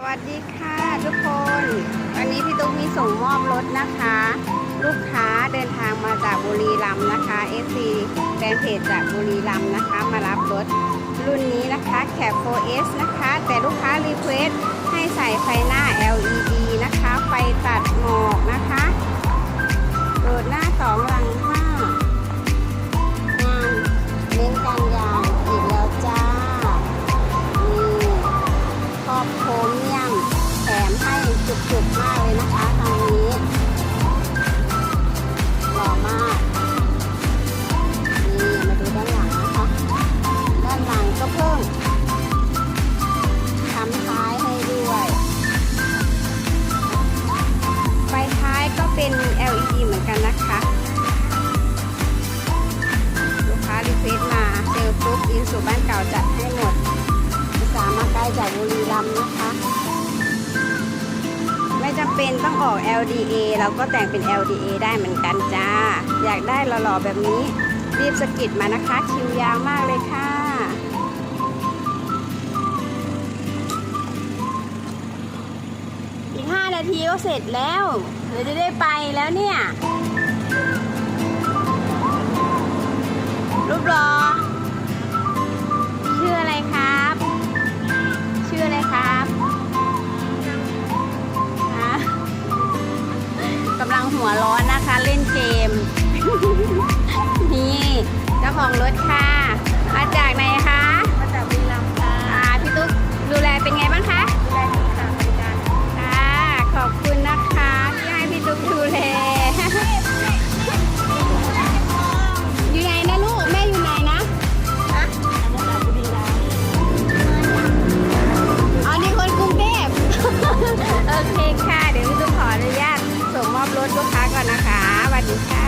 สวัสดีค่ะทุกคน วันนี้พี่ตุ๊กมีส่งมอบรถนะคะ ลูกค้าเดินทางมาจากบุรีรัมย์นะคะ FC แฟนเพจจากบุรีรัมย์นะคะ มารับรถรุ่นนี้นะคะแคป 4S นะคะ แต่ลูกค้ารีเควสให้ใส่ไฟห นะคะ ไม่จำเป็นต้องออก LDA เราก็แต่งเป็น LDA ได้เหมือนกันจ้า อยากได้หล่อๆแบบนี้ รีบสกิดมานะคะ คิวยาวมากเลยค่ะอีก 5 นาทีก็เสร็จแล้วเดี๋ยวจะได้ไปแล้วเนี่ย หัวร้อนนะคะ เล่นเกม นี่เจ้าของรถค่ะ โอ